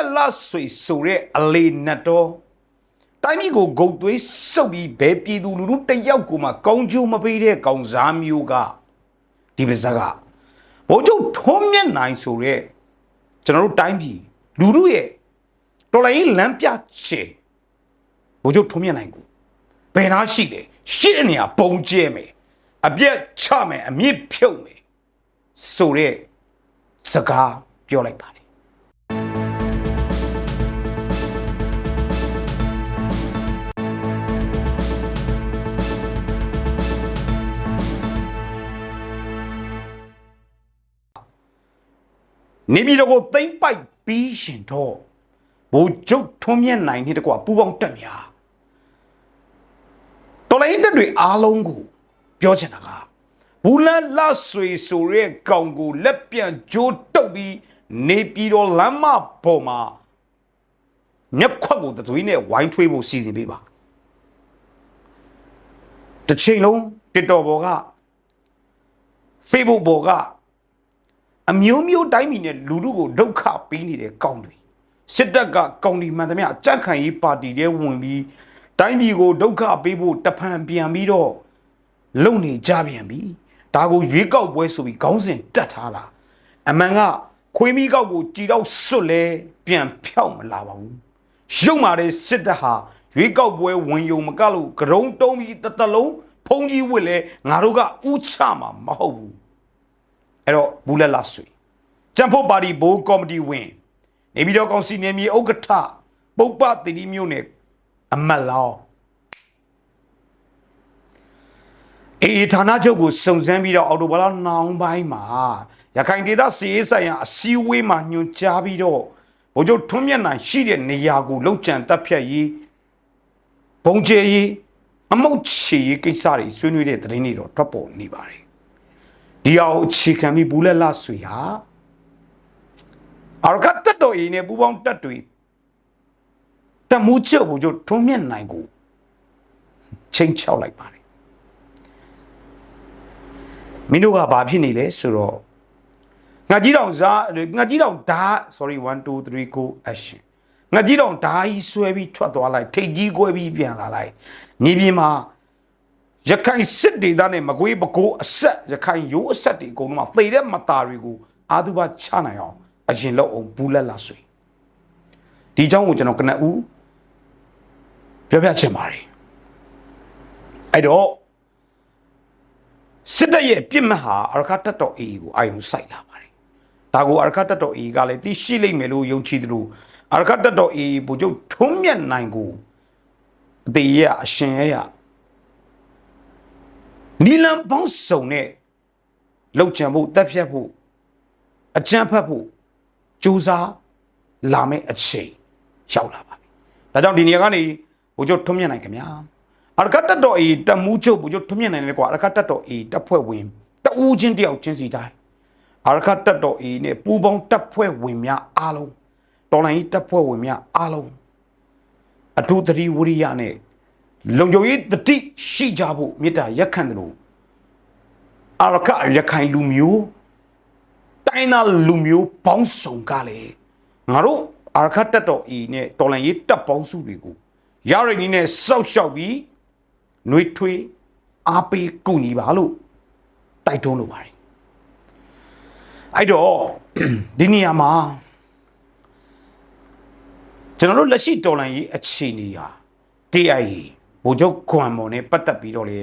လက်လဆွေဆိုတဲ့အလေးနတ်တော်တိုင်းပြည်ကိုဂုတ်သွေးစုပ်ပြီးဘဲပြည်သူလူထုတစ်ယောက်ကိုမှကောင်းကျိုးမပေးတဲ့ကောင်စားမျိုးကဒီပါဇက်ကဘိုးချုပ်ထုံးမြတ်နိုင်ဆိုတဲ့ကျွန်တော်တို့တိုင်းပြည်လူထုရဲ့တော်လိုင်းလမ်းပြချေဘိုးချုပ်ထုံးမြတ်နိုင်ကိုဘယ်နာရှိလဲရှိတဲ့နေရာပုံကျဲမယ်အပြက်ချမယ်အမြင့်ဖြုတ်မယ်ဆိုတဲ့စကားပြောလိုက်ပါတယ် နေပြည်တော်ကိုသိမ့်ပိုက်ပြီးရှင်တော့ဘိုးကျုပ်ထွန်းမြတ်နိုင်တဲ့တကွာပူပေါင်းတက်များတော်လိုင်းတက်တွေအားလုံးကိုပြောချင်တာကဘူးလန်လဆွေဆိုရဲကောင်ကိုလက်ပြန်ကြိုးတုပ်ပြီးနေပြည်တော်လမ်းမပေါ်မှာမျက်ခွက်ကိုသွေးနဲ့ဝိုင်းထွေးဖို့စီစဉ်ပေးပါတစ်ချိန်လုံးတစ်တော်ပေါ်က Facebook ပေါ်က အမျိုးမျိုးတိုင်းပြည်နဲ့လူလူကိုဒုက္ခပေးနေတဲ့ကောင်းတွေစစ်တပ်ကကောင်းဒီမှန်သမျှအကြက်ခံရေးပါတီတွေဝင်ပြီးတိုင်းပြည်ကိုဒုက္ခပေးဖို့တဖန်ပြန်ပြီးတော့လုံနေကြပြန်ပြီဒါကိုရွေးကောက်ပွဲဆိုပြီးခေါင်းစဉ်တက်ထားတာအမှန်ကခွေးမီးကောက်ကိုကြည်တော့စွတ်လဲပြန်ဖြောက်မလာပါဘူးရုပ်မာတဲ့စစ်တပ်ဟာရွေးကောက်ပွဲဝင်ယုံမကလို့ကရုံတုံးပြီးတစ်သက်လုံးဖုံးကြီးဝစ်လဲငါတို့ကဥချမှာမဟုတ်ဘူး အဲ့တော့ဘူးလက်လာဆွေကျန်ဖို့ပါတီဘိုးကော်မတီဝင်နေပြည်တော်ကောင်စီနယ်မြေဥက္ကဋ္ဌပုပ္ပတိတိမြို့နယ်အမတ်လောင်းအေးဌာနချုပ်ကိုစုံစမ်းပြီးတော့အော်တိုဘလာနောင်ပိုင်းမှာရခိုင်ဒေသစီရေးဆိုင်ရာအစည်းအဝေးမှာညွှန်ကြားပြီးတော့ဗိုလ်ချုပ်ထွန်းမြတ်နိုင်ရှိတဲ့နေရာကိုလုံခြံတပ်ဖြတ်ရေးဘုံကျဲရေးအမုတ်ချေရေးကိစ္စတွေဆွေးနွေးတဲ့သတင်းတွေတော့ထွက်ပေါ်နေပါတယ် ဒီအောင်အခြေခံပြီးဘူးလက်လဆွေဟာအရကတ်တော်အင်းနဲ့ပူပေါင်းတက်တွေတမှုချုပ်ဘူးချုပ်ထုံးမြင့်နိုင်ကိုချင်းချောက်လိုက်ပါတယ်မင်းတို့ကဘာဖြစ်နေလဲဆိုတော့ငါကြီးတောင်စားငါကြီးတောင်ဓာ sorry 1 2 3 go action ငါကြီးတောင်ဓာကြီးဆွဲပြီးထွက်သွားလိုက်ထိတ်ကြီးကွဲပြီးပြန်လာလိုက်ညီပြင်းမှာ ရခိုင်စစ်ဒေသနဲ့မကွေးပကိုးအဆက်ရခိုင်ရိုးအဆက်တွေအကုန်လုံးကသေတဲ့မသားတွေကိုအာသူဘချနိုင်အောင်အရင်လောက်အောင်ဘူးလက်လာဆွေဒီအကြောင်းကိုကျွန်တော်ကနဦးပြောပြချင်ပါတယ်အဲ့တော့စစ်တပ်ရဲ့ပြစ်မှတ်ဟာအရခတ်တတော်အေကိုအာယုံစိုက်လာပါတယ်ဒါကိုအရခတ်တတော်အေကလည်းသိရှိလိမ့်မယ်လို့ယုံကြည်သလိုအရခတ်တတော်အေဘုချုပ်ထုံးမြတ်နိုင်ကိုအတေရအရှင်ရ နီလန်ပေါင်းစုံနဲ့လောက်ချံဖို့တက်ဖြတ်ဖို့အကြမ်းဖက်ဖို့ကြိုးစားလာမယ့်အချိန်ရောက်လာပါပြီ။ဒါကြောင့်ဒီနေရာကနေဘုချုပ်ထွန်းမြတ်နိုင်ခင်ဗျာ။အရကတ်တတော်အေတမူးချုပ်ဘုချုပ်ထွန်းမြတ်နိုင်လေကွာအရကတ်တတော်အေတပ်ဖွဲ့ဝင်တဦးချင်းတယောက်ချင်းစီတိုင်းအရကတ်တတော်အေနဲ့ပူပေါင်းတပ်ဖွဲ့ဝင်များအားလုံးတော်လိုင်းတပ်ဖွဲ့ဝင်များအားလုံးအထူးသတိဝရိယနဲ့ လုံခြုံရေးတတိရှိကြဖို့မေတ္တာရက်ခံတယ်လို့အရကရခိုင်လူမျိုးတိုင်းသားလူမျိုးပေါင်းစုံကလည်းငါတို့အရကတက်တော်ဤနဲ့တော်လန်ရေးတပ်ပေါင်းစုတွေကိုရရင်းနဲ့စောက်ရှောက်ပြီးနှွေးထွေးအားပေးကူညီပါလို့တိုက်တွန်းလိုပါတယ်အဲ့တော့ဒီနေရာမှာကျွန်တော်တို့လက်ရှိတော်လန်ရေးအခြေအနေဟာ KIA ဗိုလ်ချုပ်ခွန်မော်နဲ့ပတ်သက်ပြီးတော့လေ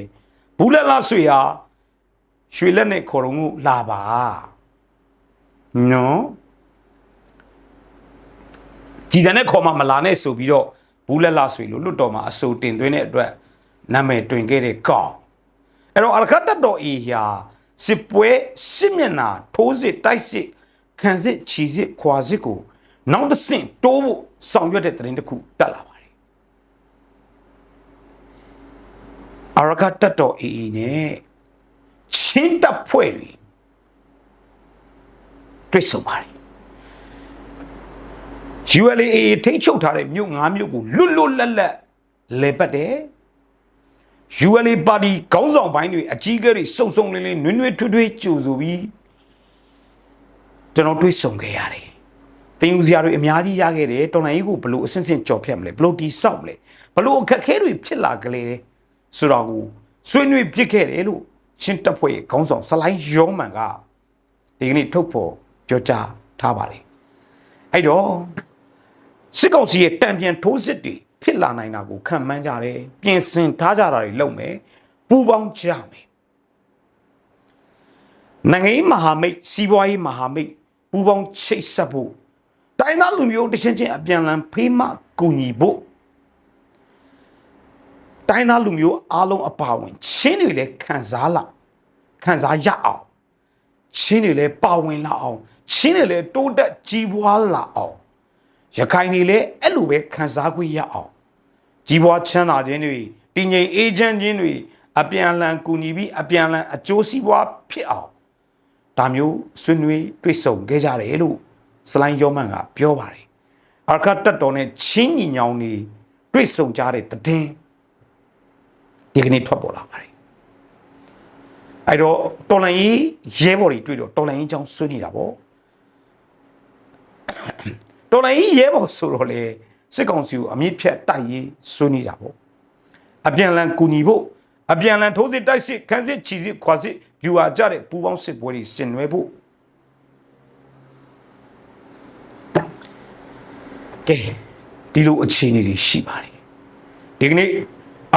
ဘူးလက်လာဆွေဟာရွှေလက်နဲ့ခေါ်တော်မူလာပါနော်ကြည်စံနဲ့ခေါ်မှမလာနဲ့ဆိုပြီးတော့ဘူးလက်လာဆွေလို့လွတ်တော်မှာအဆိုတင်သွင်းတဲ့အတွက်နာမည်တွင်ခဲ့တဲ့ကောင်းအဲ့တော့အရခတ်တတော်အေဟာစစ်ပွဲစစ်မျက်နာထိုးစစ်တိုက်စစ်ခံစစ်ချီစစ်ခွာစစ်ကိုနောက်တစ်ဆင့်တိုးဖို့ဆောင်ရွက်တဲ့သတင်းတစ်ခုတက်လာပါတယ် အရကတ်တက်တော်အေးအေးနဲ့ချင်းတပ်ဖွဲ့တွေတွေ့ဆုံပါတယ် ULA ထိတ်ချုပ်ထားတဲ့မြို့၅မြို့ကိုလွတ်လွတ်လပ်လပ်လဲပတ်တယ် ULA ပါတီခေါင်းဆောင်ပိုင်းတွေအကြီးအကဲတွေစုံစုံလင်းလင်းနွေးနွေးထွေးထွေးကြိုဆိုပြီးကျွန်တော်တွေ့ဆုံခဲ့ရတယ်တင်ယူစရာတွေအများကြီးရခဲ့တယ်တော်လိုင်းကြီးကိုဘလို့အဆင့်ဆင့်ကြော်ဖြတ်မလဲဘလို့တီဆောက်မလဲဘလို့အခက်အခဲတွေဖြစ်လာကြလေ ဆိုတော့ကိုဆွေးနွေးပြစ်ခဲ့တယ်လို့ချင်းတပ်ဖွဲ့ခေါင်းဆောင်ဆလိုင်းယောမန်ကဒီကနေ့ထုတ်ဖော်ပြောကြားထားပါတယ်အဲ့တော့စစ်ကောင်စီရဲ့တံပြန်ထိုးစစ်တွေဖြစ်လာနိုင်တာကိုခံမှန်းကြတယ်ပြင်ဆင်ထားကြတာတွေလုပ်မယ်ပူပေါင်းကြမယ်နိုင်ငံရေးမဟာမိတ်စီးပွားရေးမဟာမိတ်ပူပေါင်းချိတ်ဆက်ဖို့တိုင်းသားလူမျိုးတစ်ချင်းချင်းအပြန်လန်ဖေးမကူညီဖို့ တိုင်းသားလူမျိုးအားလုံးအပါဝင်ချင်းတွေလည်းခံစားလာခံစားရအောင်ချင်းတွေလည်းပါဝင်လာအောင်ချင်းတွေလည်းတိုးတက်ကြီးပွားလာအောင်ရခိုင်တွေလည်းအဲ့လိုပဲခံစား권ရအောင်ကြီးပွားချမ်းသာခြင်းတွေတည်ငြိမ်အေးချမ်းခြင်းတွေအပြန်အလှန်ကူညီပြီးအပြန်အလှန်အကျိုးစီးပွားဖြစ်အောင်ဒါမျိုးဆွေးနွေးတွေ့ဆုံခဲ့ကြတယ်လို့စလိုင်းယောမန်ကပြောပါတယ်အာခတ်တက်တော်နဲ့ချင်းညီညောင်းနေတွေ့ဆုံကြတဲ့တည်င်း ဒီကနေ့ထွက်ပေါ်လာပါတယ်အဲ့တော့တော်လိုင်းကြီးရဲဘော်တွေတွေ့တော့တော်လိုင်းကြီးအကြောင်းဆွေးနေတာပေါ့တော်လိုင်းကြီးရဲဘော်ဆိုတော့လေစစ်ကောင်စီကိုအမြင့်ဖြတ်တိုက်ရေးဆွေးနေတာပေါ့အပြန်လန်ကူညီဖို့အပြန်လန်ထိုးစစ်တိုက်စစ်ခန်းစစ်ချီစစ်ခွာစစ်ပြူဟာကြတဲ့ပူပေါင်းစစ်ပွဲတွေဆင်နွှဲဖို့ကဲဒီလိုအခြေအနေတွေရှိပါတယ်ဒီကနေ့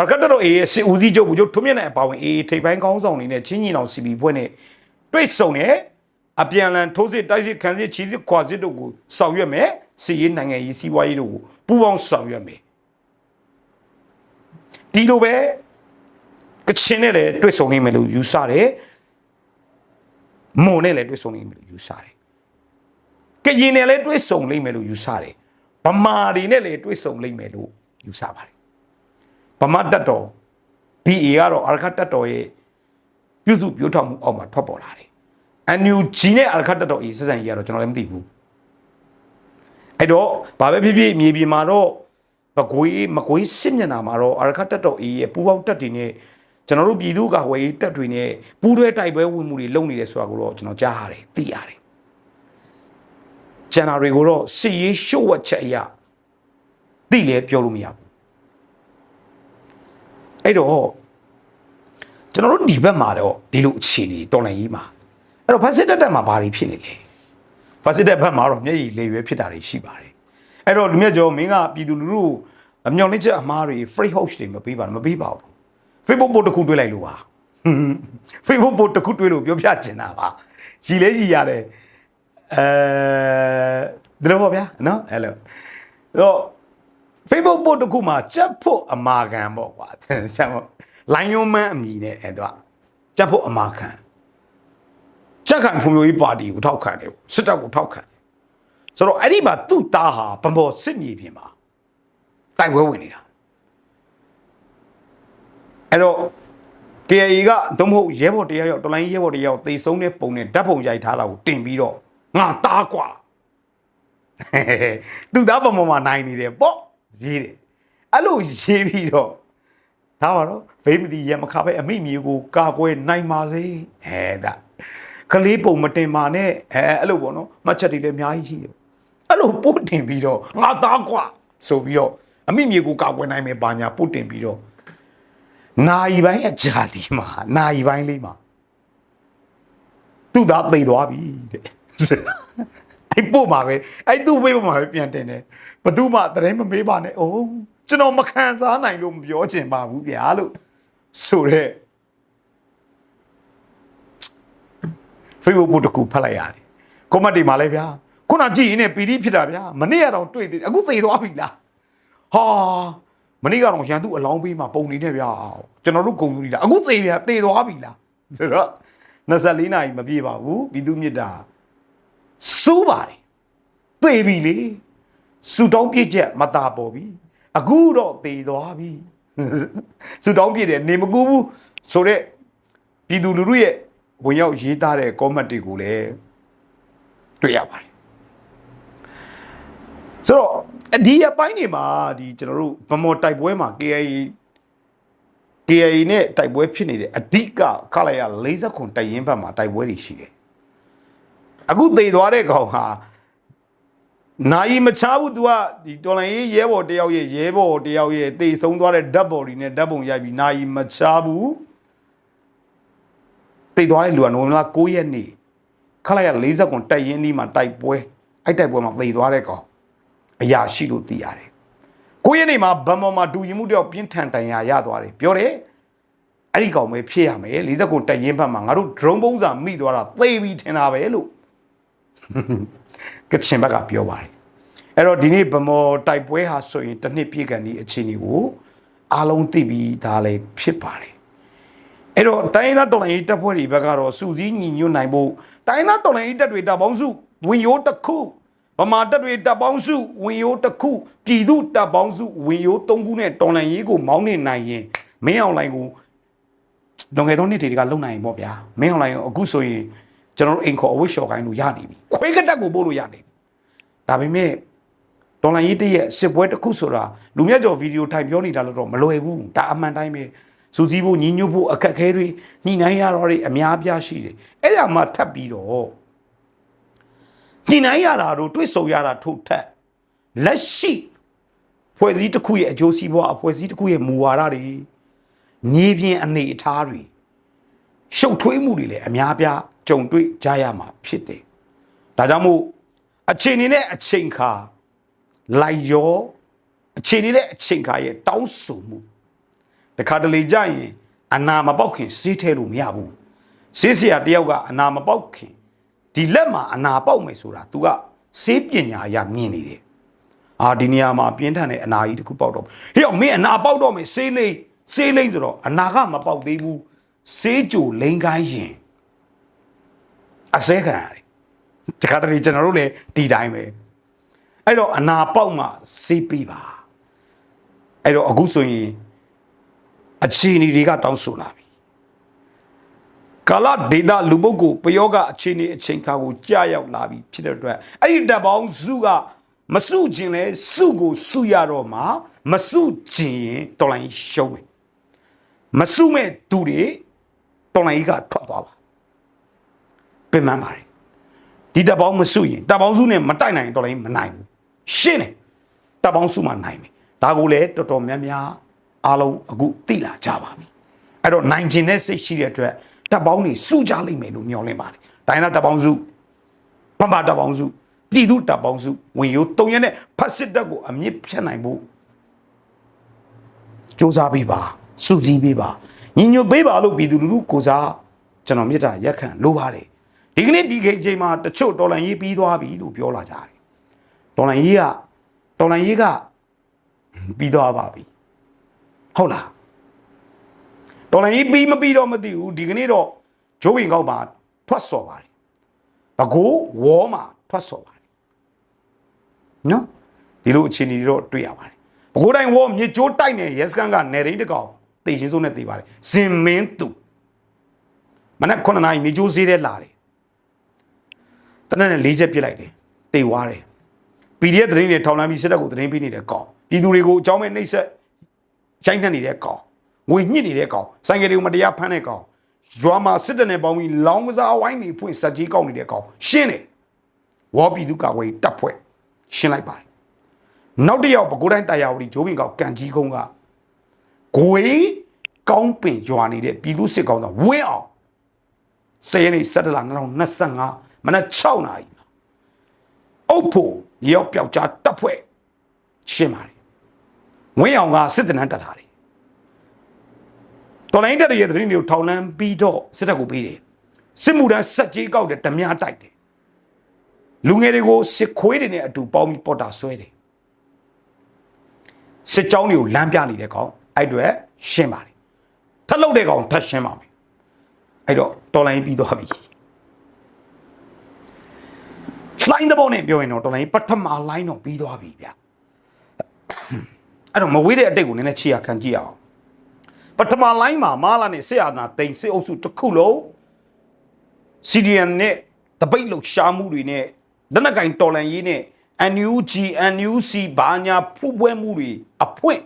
အာကတတော်အေးရဲ့စစ်ဦးစီးချုပ်ဘူးချုပ်ထွန်းမြတ်နိုင်အပါဝင်အေးထိပ်ပိုင်းကောင်းဆောင်တွေနဲ့ချင်းညီနောင်စီပီဖွဲ့နဲ့တွေ့ဆုံတယ်အပြန်လန်ထိုးစစ်တိုက်စစ်ခန်းစစ်ချီစစ်ခွာစစ်တို့ကိုဆောင်ရွက်မယ်စီရေးနိုင်ငံရေးစီးပွားရေးတို့ကိုပူးပေါင်းဆောင်ရွက်မယ်ဒီလိုပဲကချင်နဲ့လည်းတွေ့ဆုံနိုင်မယ်လို့ယူဆတယ်မွန်နဲ့လည်းတွေ့ဆုံနိုင်မယ်လို့ယူဆတယ်ကရင်နဲ့လည်းတွေ့ဆုံနိုင်မယ်လို့ယူဆတယ်ဗမာတွေနဲ့လည်းတွေ့ဆုံနိုင်မယ်လို့ယူဆပါတယ် ဗမာတက်တော် BA ကတော့အာရခတ်တက်တော်ရဲ့ပြုစုပြောထောင်မှုအောက်မှာထွက်ပေါ်လာတယ် NUG နဲ့အာရခတ်တက်တော်အေးစစံကြီးကတော့ကျွန်တော်လည်းမသိဘူးအဲ့တော့ဘာပဲဖြစ်ဖြစ်မြေပြင်မှာတော့မကွေးမကွေးစစ်မျက်နှာမှာတော့အာရခတ်တက်တော်အေးရဲ့ပူပေါင်းတက်တွေနဲ့ကျွန်တော်တို့ပြည်သူ့ကာကွယ်ရေးတပ်တွေနဲ့ပူးတွဲတိုက်ပွဲဝင်မှုတွေလုပ်နေတယ်ဆိုတာကိုတော့ကျွန်တော်ကြားရတယ်သိရတယ်ကျန်တာတွေကိုတော့စစ်ရေးရှုပ်ဝက်ချက်အရာသိလဲပြောလို့မရဘူး အဲ့တော့ကျွန်တော်တို့ဒီဘက်မှာတော့ဒီလိုအခြေအနေတော်လှန်ရေးမှာအဲ့တော့ဖက်စစ်တပ်တက်မှာဘာတွေဖြစ်နေလဲဖက်စစ်တပ်ဘက်မှာတော့မျက်ရည်လေရွယ်ဖြစ်တာတွေရှိပါတယ်အဲ့တော့လူမြတ်ကျော်မင်းကပြည်သူလူထုအမြောင်လေးချက်အမားတွေ free house တွေမပေးပါနဲ့မပေးပါဘူး Facebook ပို့တစ်ခုတွေ့လိုက်လို့ပါ Facebook ပို့တစ်ခုတွေ့လို့ပြောပြချင်တာပါကြည်လဲကြည်ရတယ်အဲဒီလိုပေါ့ဗျာနော်အဲ့လိုတော့ Facebook ပို့တစ်ခုမှာကြက်ဖို့အမာခံပေါ့ကွာကြက်ဖို့လိုင်းယုံမန်းအမည်နဲ့အဲ့တော့ကြက်ဖို့အမာခံကြက်ခံဖွံ့ဖြိုးရေးပါတီကိုထောက်ခံတယ်စစ်တပ်ကိုထောက်ခံတယ်ဆိုတော့အဲ့ဒီမှာသူ့သားဟာဗမော်စစ်မြေပြင်မှာတိုက်ပွဲဝင်နေတာအဲ့တော့ KAE ကသို့မဟုတ်ရဲဘော်တရားရောက်တော်လိုင်းရဲဘော်တရားရောက်တေဆုံးတဲ့ပုံနဲ့ဓာတ်ပုံရိုက်ထားတာကိုတင်ပြီးတော့ငါသားกว่าသူသားပုံပေါ်မှာနိုင်နေတယ်ပေါ့ ရေးတယ်အဲ့လိုရေးပြီးတော့ဒါပါတော့ဗိမတိရမခပဲအမိမြေကိုကာကွယ်နိုင်ပါစေအဲဒါကလေးပုံမတင်ပါနဲ့အဲအဲ့လိုပေါ့နော်မှတ်ချက်တွေလည်းအများကြီးရှိတယ်အဲ့လိုပို့တင်ပြီးတော့ငါသားกว่าဆိုပြီးတော့အမိမြေကိုကာကွယ်နိုင်မယ်ပါညာပို့တင်ပြီးတော့နာယီပိုင်းအကြာလီမှာနာယီပိုင်းလေးမှာသူ့သားသိသွားပြီတဲ့ အဲ့ပို့မှာပဲအဲ့သူ့ဝေးပေါ်မှာပဲပြန်တင်တယ်ဘသူမှတရင်မမေးပါနဲ့အိုးကျွန်တော်မခံစားနိုင်လို့မပြောချင်ပါဘူးဗျာလို့ဆိုတော့ Facebook ပို့တစ်ခုဖတ်လိုက်ရတယ်ကွန်မန့်တွေမှာလည်းဗျာခုနကြည့်ရင်လည်းပီတိဖြစ်တာဗျာမနေ့ကတော့တွေ့သေးတယ်အခုသေသွားပြီလားဟာမနေ့ကတော့ရန်သူအလောင်းပေးမှာပုံနေနဲ့ဗျာကျွန်တော်တို့ဂုံယူနေတာအခုသေဗျာသေသွားပြီလားဆိုတော့24နာရီမပြည့်ပါဘူးပြည်သူမြစ်တာ စိုးပါတယ်သေပြီလေစူတောင်းပြည့်ချက်မတာပေါ်ပြီအခုတော့သေသွားပြီစူတောင်းပြည့်တယ်နေမကူဘူးဆိုတော့ပြည်သူလူထုရဲ့ဝင်ရောက်ရေးသားတဲ့ comment တွေကိုလည်းတွေ့ရပါတယ်ဆိုတော့ဒီအပိုင်းတွေမှာဒီကျွန်တော်တို့ဗမော်တိုက်ပွဲမှာ KIA KIA နဲ့တိုက်ပွဲဖြစ်နေတဲ့အဓိကခလာရ40ခွန်တိုက်ရင်ဘက်မှာတိုက်ပွဲတွေရှိတယ် အခုသေသွားတဲ့ကောင်ဟာနိုင်မချဘူး तू ကဒီတော်လိုင်းရေးရဲဘော်တယောက်ရဲ့ရဲဘော်တယောက်ရဲ့တေဆုံးသွားတဲ့ဓာတ်ဘော်ဒီနဲ့ဓာတ်ပုံရိုက်ပြီးနိုင်မချဘူးတေသွားတဲ့လူကနိုဝင်ဘာ9ရက်နေ့ခလိုက်ရ40ကွန်တိုက်ရင်ဒီမှာတိုက်ပွဲအဲ့တိုက်ပွဲမှာတေသွားတဲ့ကောင်အရာရှိလို့သိရတယ်9ရက်နေ့မှာဗန်မော်မှာဒူရင်မှုတယောက်ပြင်းထန်တန်ရာရသွားတယ်ပြောတယ်အဲ့ဒီကောင်ပဲဖြစ်ရမယ်40ကွန်တိုက်ရင်ဘက်မှာငါတို့ drone ပုံစံမိသွားတာသေပြီးထင်တာပဲလို့ ကချင်ဘက်ကပြောပါတယ်အဲ့တော့ဒီနေ့ဗမော်တိုက်ပွဲဟာဆိုရင်တစ်နှစ်ပြည့်ကန်ဒီအခြေအနေကိုအားလုံးသိပြီးသားလည်းဖြစ်ပါတယ်အဲ့တော့တိုင်းသားတော်လိုင်းရေးတပ်ဖွဲ့တွေဘက်ကတော့စူစည်းညီညွတ်နိုင်ဖို့တိုင်းသားတော်လိုင်းရေးတပ်တွေတပ်ပေါင်းစုဝင်ရိုးတစ်ခုဗမာတပ်တွေတပ်ပေါင်းစုဝင်ရိုးတစ်ခုပြည်သူတပ်ပေါင်းစုဝင်ရိုးသုံးခုနဲ့တော်လိုင်းရေးကိုမောင်းနေနိုင်ရင်မင်းအောင်လိုင်းကိုလွန်ခဲ့သောနှစ်တွေကလုံနိုင်ရင်ပေါ့ဗျာမင်းအောင်လိုင်းကိုအခုဆိုရင် ကျွန်တော်တို့အိမ်ခေါ်အဝတ်လျှော်ကိုင်းလို့ရနေပြီခွေးကတက်ကိုပို့လို့ရနေပြီဒါပေမဲ့ဒေါ်လာရေးတည့်ရဲ့စစ်ပွဲတစ်ခုဆိုတာလူမြတ်ကျော်ဗီဒီယိုထိုင်ပြောနေတာလို့တော့မလွယ်ဘူးဒါအမှန်တိုင်းပဲစူးစီးဖို့ညီညွတ်ဖို့အခက်အခဲတွေညှိနှိုင်းရတော့တွေအများပြားရှိတယ်အဲ့ဒါမှထပ်ပြီးတော့ညှိနှိုင်းရတာတို့တွေ့ဆုံရတာထို့ထက်လက်ရှိဖွဲ့စည်းတစ်ခုရဲ့အကျိုးစီးပွားအဖွဲ့အစည်းတစ်ခုရဲ့မူဝါဒတွေညီပြင်းအနေအထားတွေရှုပ်ထွေးမှုတွေလည်းအများပြား ကြုံတွေ့ကြရမှာဖြစ်တယ်ဒါကြောင့်မို့အချိန်နေနဲ့အချိန်ခါလိုက်ရောအချိန်နေနဲ့အချိန်ခါရဲ့တောင်းဆိုမှုတခါတလေကြရင်အနာမပေါက်ခင်စေးထဲလို့မရဘူးစေးစရာတယောက်ကအနာမပေါက်ခင်ဒီလက်မှာအနာပေါက်မယ်ဆိုတာ तू ကစေးပညာအရမြင်နေတယ်အာဒီနေရာမှာပြင်းထန်တဲ့အနာကြီးတစ်ခုပေါက်တော့ဟေ့အောင်မင်းအနာပေါက်တော့မယ်စေးလိမ့်စေးလိမ့်ဆိုတော့အနာကမပေါက်သေးဘူးစေးကြိုလိန်ကိုင်းရင် အစဲခံရတယ်တခါတလေကျွန်တော်တို့လည်းဒီတိုင်းပဲအဲ့တော့အနာပေါက်မှစေးပေးပါအဲ့တော့အခုဆိုရင်အခြေအနေတွေကတောင်းဆိုလာပြီကာလဒေတာလူပုဂ္ဂိုလ်ပယောဂအခြေအနေအချိန်ခါကိုကြာရောက်လာပြီဖြစ်တဲ့အတွက်အဲ့ဒီတပ်ပေါင်းစုကမစုခြင်းလဲစုကိုစုရတော့မှမစုခြင်းရင်တော်လိုင်းရှုံးမယ်မစုမဲ့သူတွေတော်လိုင်းကထွက်သွားပါ ပြင်မှန်းပါတယ်ဒီတပ်ပေါင်းမစုရင်တပ်ပေါင်းစုနဲ့မတိုက်နိုင်ရင်တော်လိုင်းမနိုင်ဘူးရှင်းတယ်တပ်ပေါင်းစုမှနိုင်မယ်ဒါကိုလည်းတော်တော်များများအားလုံးအခုသိလာကြပါပြီအဲ့တော့နိုင်ကျင်တဲ့စိတ်ရှိတဲ့အတွက်တပ်ပေါင်းတွေစုကြလိမ့်မယ်လို့မျှော်လင့်ပါတယ်တိုင်းသားတပ်ပေါင်းစုပမတပ်ပေါင်းစုပြည်သူတပ်ပေါင်းစုဝင်ရိုးတုံရက်နဲ့ဖတ်စစ်တပ်ကိုအမြင့်ဖြတ်နိုင်ဖို့စ조사ပေးပါစုစည်းပေးပါညီညွတ်ပေးပါလို့ပြည်သူလူထုကိုစားကျွန်တော်မြစ်တာရက်ခံလိုပါတယ် ဒီကနေ့ဒီခေတ်ချိန်မှာတချို့တော်လန်ရေးပြီးသွားပြီလို့ပြောလာကြတယ်တော်လန်ရေးကတော်လန်ရေးကပြီးသွားပါပြီဟုတ်လားတော်လိုင်းပြီးမပြီးတော့မသိဘူးဒီကနေ့တော့ဂျိုးဝင်ကောက်မှာထွက်စော်ပါတယ်ဘကိုးဝေါ်မှာထွက်စော်ပါတယ်နော်ဒီလိုအခြေအနေတွေတော့တွေ့ရပါတယ်ဘကိုးတိုင်းဝေါ်မြေကျိုးတိုက်နေရဲစကန်ကနေရိတ်တကောင်တေချင်းစိုးနဲ့တေပါတယ်ဇင်မင်းသူမနက်9နာရီမြေကျိုးဈေးထဲလာတယ် တနက်နဲ့၄ချက်ပြစ်လိုက်တယ်တေွားတယ် PDF သတင်းတွေထောင်လမ်းပြီးစစ်တပ်ကိုသတင်းပေးနေတဲ့ကောင်ပြည်သူတွေကိုအကြောင်းမဲ့နှိပ်စက်ရိုက်နှက်နေတဲ့ကောင်ငွေညှစ်နေတဲ့ကောင်ဆိုင်ကယ်တွေကိုမတရားဖမ်းတဲ့ကောင်ရွာမှာစစ်တပ်နဲ့ပေါင်းပြီးလောင်းကစားဝိုင်းနေဖွင့်စက်ကြီးကောက်နေတဲ့ကောင်ရှင်းတယ်ဝေါ်ပြည်သူကာကွယ်တပ်ဖွဲ့ရှင်းလိုက်ပါတယ်နောက်တစ်ယောက်ပကိုးတိုင်းတာယာဝတီဂျိုးပင်ကောင်ကန်ကြီးကုန်းကဂွေကောင်းပင်ရွာနေတဲ့ပြည်သူစစ်ကောင်ကဝင်းအောင်စရနေ17လ2025 မနက်6နာရီမှာအုပ်ဖို့ရောက်ပြောက်ကြားတပ်ဖွဲ့ရှင်းပါတယ်ဝင်းအောင်ကစစ်တနန်းတက်ထားတယ်တော်လိုင်းတက်ရဲ့သတင်းတွေကိုထောင်လန်းပြီးတော့စစ်တပ်ကိုပေးတယ်စစ်မှုထမ်းစက်ကြီးကောက်တယ်ဓမြတိုက်တယ်လူငယ်တွေကိုစစ်ခွေးတွေနဲ့အတူပေါင်းပြီးပေါ်တာဆွဲတယ်စစ်ကြောင်းတွေကိုလမ်းပြနေတဲ့ကောင်အဲ့အတွက်ရှင်းပါတယ်ထပ်လုပ်တဲ့ကောင်ထပ်ရှင်းပါမယ်အဲ့တော့တော်လိုင်းပြီးသွားပြီ လိုင်းတဲ့ပုံနဲ့ပြောရင်တော့တော်လိုင်းပထမလိုင်းတော့ပြီးသွားပြီဗျအဲ့တော့မဝေးတဲ့အတိတ်ကိုနည်းနည်းချီရခံကြည့်အောင်ပထမလိုင်းမှာမာလာနဲ့စစ်အာဏာသိမ်းစစ်အုပ်စုတစ်ခုလုံး CDN နဲ့တပိတ်လှရှားမှုတွေနဲ့လက်နက်ကင်တော်လန်ရေးနဲ့ NUG NUC ဘာညာဖူးပွဲမှုတွေအဖွင့်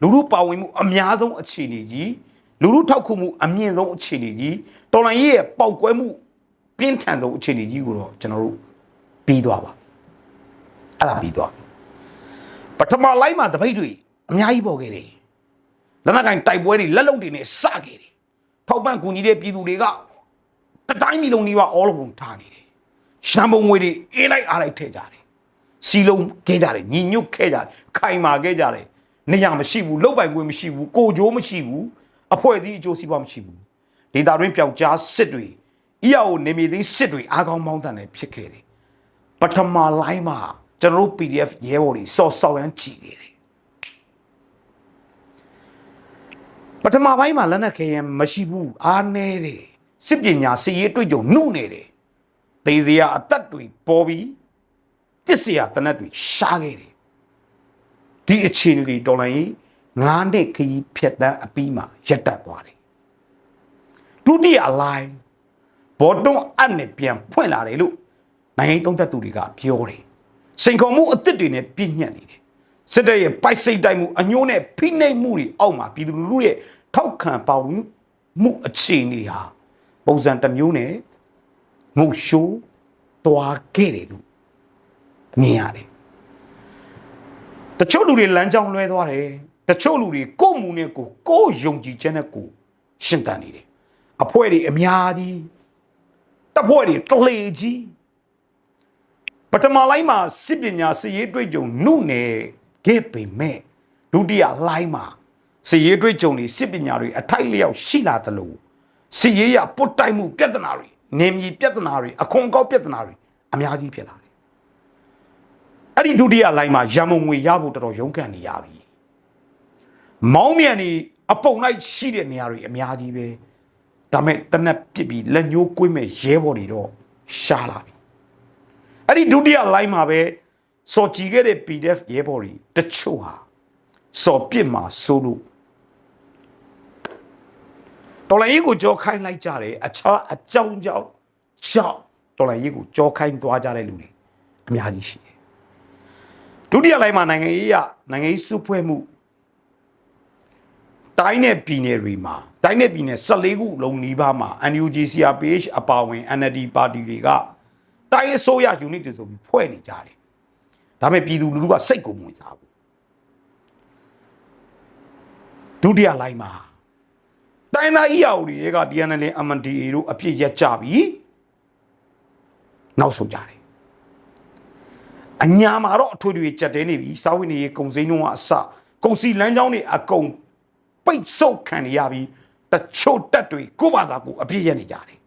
လူလူပါဝင်မှုအများဆုံးအခြေအနေကြီးလူလူထောက်ခုမှုအမြင့်ဆုံးအခြေအနေကြီးတော်လန်ရေးရဲ့ပေါက်ကွဲမှုပြင်းထန်ဆုံးအခြေအနေကြီးကိုတော့ကျွန်တော်တို့ ပြီးသွားပါအဲ့ဒါပြီးသွားပထမလိုက်မှာတပိတ်တွေအများကြီးပေါ်ခဲ့တယ်လက်နက်ကင်တိုက်ပွဲတွေလက်လုံတွေနဲ့စခဲ့တယ်ထောက်ပံ့ကူညီတဲ့ပြည်သူတွေကတတိုင်းပြည်လုံးကြီးပါအောလုံးလုံးထားနေတယ်ရှမ်းပုံငွေတွေအေးလိုက်အားလိုက်ထည့်ကြတယ်စီလုံးခဲ့ကြတယ်ညီညွတ်ခဲ့ကြတယ်ခိုင်မာခဲ့ကြတယ်နေရာမရှိဘူးလုတ်ပိုင်ခွင့်မရှိဘူးကိုကြိုးမရှိဘူးအဖွဲ့အစည်းအကျိုးစီးပွားမရှိဘူးဒေတာတွင်းပျောက်ကြားစစ်တွေအီယာအိုနေမီသိန်းစစ်တွေအားကောင်းမောင်းတန်တယ်ဖြစ်ခဲ့တယ် ပထမလိုင်းမှာကျွန်တော်တို့ PDF ရဲဘော်တွေစော်စော်ရမ်းကြည့်ခဲ့တယ်ပထမပိုင်းမှာလက်နက်ခဲရင်မရှိဘူးအားနေတယ်စစ်ပညာစီရေးတွေ့ကြုံနှုတ်နေတယ်တေးစရာအသက်တွေပေါ်ပြီးတစ်စရာတနတ်တွေရှားခဲ့တယ်ဒီအခြေအနေတွေတော်လိုင်းငါးနှစ်ခရီးဖြတ်တန်းအပြီးမှာရက်တက်သွားတယ်ဒုတိယလိုင်းဘောတွန်းအပ်နဲ့ပြန်ဖွင့်လာတယ်လို့ နိုင်ငံရေးသုံးသက်သူတွေကပြောတယ်စိန်ခေါ်မှုအသစ်တွေနဲ့ပြည့်ညတ်နေတယ်စစ်တပ်ရဲ့ပိုက်စိတ်တိုက်မှုအညိုးနဲ့ဖိနှိပ်မှုတွေအောက်မှာပြည်သူလူထုရဲ့ထောက်ခံပေါဝင်မှုအခြေအနေဟာပုံစံတစ်မျိုးနဲ့ငုတ်ရှိုးတွားခဲ့တယ်လို့မြင်ရတယ်တချို့လူတွေလမ်းကြောင်းလွဲသွားတယ်တချို့လူတွေကိုယ့်မူနဲ့ကိုယ်ကိုယ်ယုံကြည်ချက်နဲ့ကိုယ်ရှင်းတန်နေတယ်အဖွဲ့တွေအများကြီးတပ်ဖွဲ့တွေတလေကြီး ပထမလိုင်းမှာစစ်ပညာစစ်ရေးတွေ့ကြုံနှုနယ်ခဲ့ပေမဲ့ဒုတိယလိုင်းမှာစစ်ရေးတွေ့ကြုံတွေစစ်ပညာတွေအထိုက်လျောက်ရှိလာသလိုစစ်ရေးရပုတ်တိုက်မှုပြဿနာတွေနေမြေပြဿနာတွေအခွန်ကောက်ပြဿနာတွေအများကြီးဖြစ်လာတယ်အဲ့ဒီဒုတိယလိုင်းမှာရန်မုံငွေရဖို့တော်တော်ရုန်းကန်နေရပြီမောင်းမြန်နေအပုံလိုက်ရှိတဲ့နေရာတွေအများကြီးပဲဒါမဲ့တနက်ပစ်ပြီးလက်ညှိုးကွေးမဲ့ရဲဘော်တွေတော့ရှားလာပြီ အဲ့ဒီဒုတိယလိုင်းမှာပဲစော်ကြည့်ခဲ့တဲ့ PDF ရဲဘော်တွေတချို့ဟာစော်ပစ်မှာစိုးလို့တော်လိုင်းကြီးကိုကြောခိုင်းလိုက်ကြတယ်အခြားအကြောင်းကြောင့်ကြောင့်တော်လိုင်းကြီးကိုကြောခိုင်းသွားကြတဲ့လူတွေအများကြီးရှိတယ်ဒုတိယလိုင်းမှာနိုင်ငံရေးရနိုင်ငံရေးစုဖွဲ့မှုတိုင်းနဲ့ပြည်နယ်တွေမှာတိုင်းနဲ့ပြည်နယ်14ခုလုံးနီးပါးမှာ NUG CRPH အပါဝင် NLD ပါတီတွေက တိုင်းအစိုးရ unit တွေဆိုပြီးဖွဲ့နေကြတယ်ဒါပေမဲ့ပြည်သူလူထုကစိတ်ကိုမဝင်စားဘူးဒုတိယလိုင်းမှာတိုင်းသား EAO တွေက DNL MNDA တို့အပြစ်ရက်ကြပြီနောက်ဆုံးကြတယ်အညာမှာတော့အထွေထွေကြက်တဲနေပြီစာဝိနေရေးကုံစိမ်းလုံးကအစကုံစီလမ်းကြောင်းတွေအကုန်ပိတ်ဆုတ်ခံရပြီးတချို့တက်တွေကိုဘာသာကိုအပြည့်ရနေကြတယ်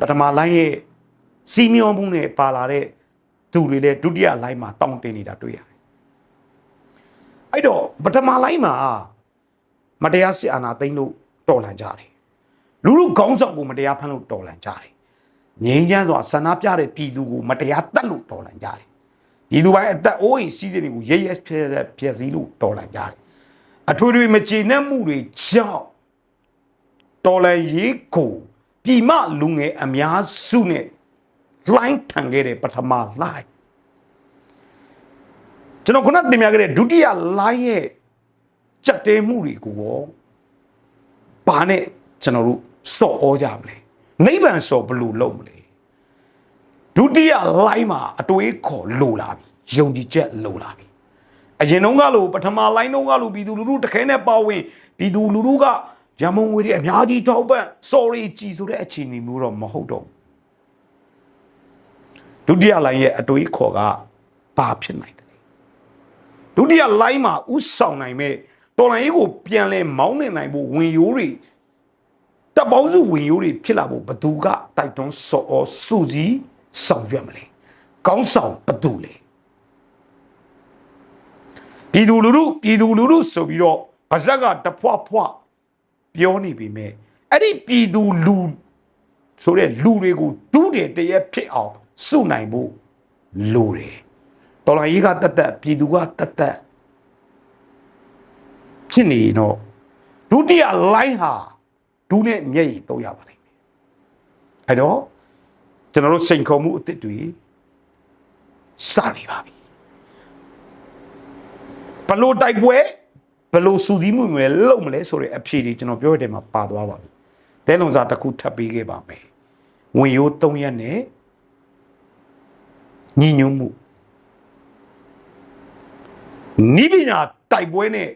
ပထမလိုင်းရဲ့စီမျောမှုနဲ့ပါလာတဲ့သူတွေလည်းဒုတိယလိုင်းမှာတောင်းတင်နေတာတွေ့ရတယ်အဲ့တော့ပထမလိုင်းမှာမတရားစစ်အာဏာသိမ်းလို့တော်လှန်ကြတယ်လူလူခေါင်းဆောင်ကိုမတရားဖမ်းလို့တော်လှန်ကြတယ်ငြိမ်းချမ်းစွာဆန္ဒပြတဲ့ပြည်သူကိုမတရားတတ်လို့တော်လှန်ကြတယ်ပြည်သူပိုင်းအသက်အိုးအိမ်စီးစိမ်တွေကိုရဲရဲဖျက်ဖျက်စည်းလို့တော်လှန်ကြတယ်အထွေထွေမကျေနပ်မှုတွေကြောင့်တော်လှန်ရေးကို ပြည်မလူငယ်အများစုနဲ့လိုင်းထန်ခဲ့တဲ့ပထမလိုင်းကျွန်တော်ခုနတင်ပြခဲ့တဲ့ဒုတိယလိုင်းရဲ့ကြက်တဲမှုတွေကိုရောဘာနဲ့ကျွန်တော်တို့စော့ဩကြမလဲနိဗ္ဗာန်စော့ဘလို့လုပ်မလဲဒုတိယလိုင်းမှာအတွေးခေါ်လိုလာပြီယုံကြည်ချက်လိုလာပြီအရင်တုန်းကလို့ပထမလိုင်းတုန်းကလို့ပြည်သူလူထုတခဲနဲ့ပါဝင်ပြည်သူလူထုက ရမုံငွေတွေအများကြီးထောက်ပံ့ sorry ကြည်ဆိုတဲ့အခြေအနေမျိုးတော့မဟုတ်တော့ဒုတိယလိုင်းရဲ့အတွေးခေါ်ကဘာဖြစ်နိုင်တယ်ဒုတိယလိုင်းမှာဥဆောင်နိုင်မဲ့တော်လိုင်းကိုပြန်လဲမောင်းနေနိုင်ဖို့ဝင်ရိုးတွေတပ်ပေါင်းစုဝင်ရိုးတွေဖြစ်လာဖို့ဘသူကတိုက်တွန်းစော်စုစည်းဆောင်ရွက်မလဲကောင်းဆောင်ဘသူလဲပြည်သူလူထုပြည်သူလူထုဆိုပြီးတော့ဗဇက်ကတဖွဖွ ပြောနေပြီမဲ့အဲ့ဒီပြည်သူလူဆိုတဲ့လူတွေကိုဒုတယ်တရက်ဖြစ်အောင်စုနိုင်ဖို့လိုတယ်တော်လိုင်းကြီးကတတ်တတ်ပြည်သူကတတ်တတ်ဖြစ်နေတော့ဒုတိယလိုင်းဟာဒူးနဲ့မျက်ရည်တော့ရပါလိမ့်မယ်အဲ့တော့ကျွန်တော်တို့စိန်ခေါ်မှုအစ်စ်တွေစနေပါပြီဘလို့တိုက်ပွဲ ဘလို့စူးစီးမှုတွေလုံမလဲဆိုတဲ့အဖြေတွေကျွန်တော်ပြောရတဲ့မှာပါသွားပါပြီတဲလုံစာတစ်ခုထပ်ပေးခဲ့ပါမယ်ဝင်ရိုး3ရက်နဲ့ညီညွတ်မှုနိပညာတိုက်ပွဲနဲ့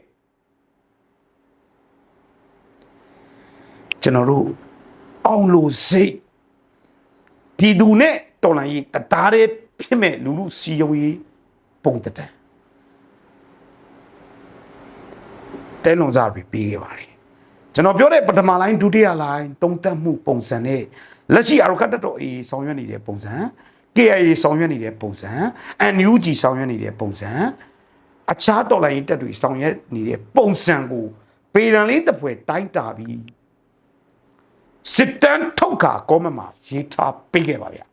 ကျွန်တော်တို့အောင်လို့စိတ်ပြည်သူနဲ့တော်လှန်ရေးတသားတည်းဖြစ်မဲ့လူလူစီယုံရေးပုံတတန် တဲလုံစားပြီးပြီးခဲ့ပါတယ်ကျွန်တော်ပြောတဲ့ပထမလိုင်းဒုတိယလိုင်းတုံးတက်မှုပုံစံနဲ့လက်ရှိအရကတတော်အေးဆောင်ရွက်နေတဲ့ပုံစံ KIA ဆောင်ရွက်နေတဲ့ပုံစံ NUG ဆောင်ရွက်နေတဲ့ပုံစံအခြားတော်လိုင်းတက်တွေဆောင်ရွက်နေတဲ့ပုံစံကိုပေရန်လေးတစ်ပွဲတိုင်းတာပြီးစစ်တမ်းထုတ်ခါကောမမှာရေးထားပေးခဲ့ပါဗျာ